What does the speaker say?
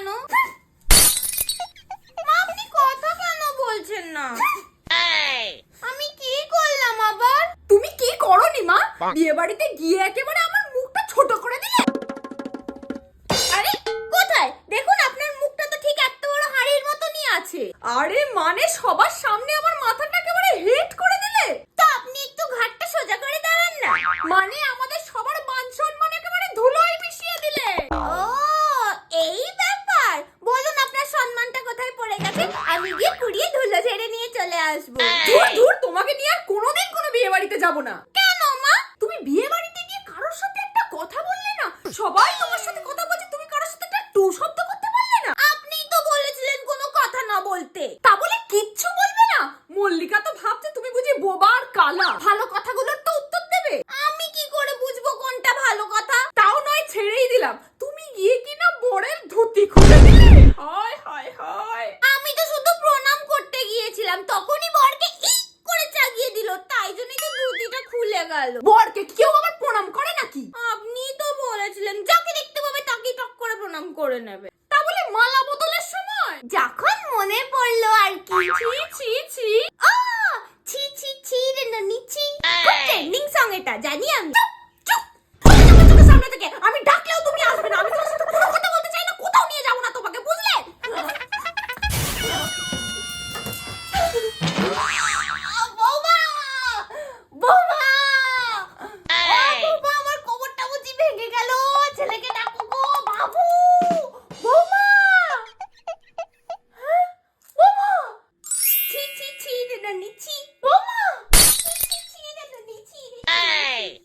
কেন? আপনি কথা কেন বলছেন না? আমি কি করলাম আবার? তুমি কি করনি মা? বিয়ে বাড়িতে গিয়ে একেবারে আমার মুখটা ছোট করে দিলে? আরে, কোথায়? দেখুন, আপনার মুখটা তো ঠিক এত বড় হাড়ির মতনই আছে। আরে মানে সবার সামনে আমার মাথাটা একেবারে হেট করে দিলে? তো আপনি একটু ঘাটটা সোজা করে দাঁড়ান না। মানে গেছে আমি গিয়ে কুড়িয়ে ধুলো ঝেড়ে নিয়ে চলে আসব। দূর দূর তোমাকে নিয়ে আর কোনোদিন কোনো বিয়ে বাড়িতে যাব না। কেন মা? তুমি বিয়ে বাড়িতে গিয়ে কারোর সাথে একটা কথা বললে না? সবাই তোমার সাথে কথা বলছে তুমি কারোর সাথে একটা টু শব্দ করতে পারলে না? আপনিই তো বলেছিলেন কোনো কথা না বলতে। তা বলে কিচ্ছু বলবে না? মল্লিকা তো ভাবছে তুমি বুঝি বোবা আর কালা। ভালো কথাগুলোর তো উত্তর দেবে। আমি কি করে বুঝব কোনটা ভালো কথা? তাও নয় ছেড়েই দিলাম। তুমি গিয়ে কিনা বরের ধুতি খুলে দিলে? দিলাম তখনই বরকে ই করে চাগিয়ে দিল তাই জন্যই তো ধুতিটা খুলে গেল। বরকে কেউ আবার প্রণাম করে নাকি? আপনি তো বলেছিলেন যাকে দেখতে পাবে তাকেই টক করে প্রণাম করে নেবে। তা বলে মালা বদলের সময়? যখন মনে পড়ল আর কি। ছি ছি ছি। আ ছি ছি ছি রে ননি ছি। ট্রেন্ডিং সং এটা জানি আমি। চুপ আমি ডাকলেও তুমি আসবে না। আমি তোমার সাথে কোনো কথা বলতে চাই না কোথাও নিয়ে যাব না তোমাকে বুঝলে? 你去。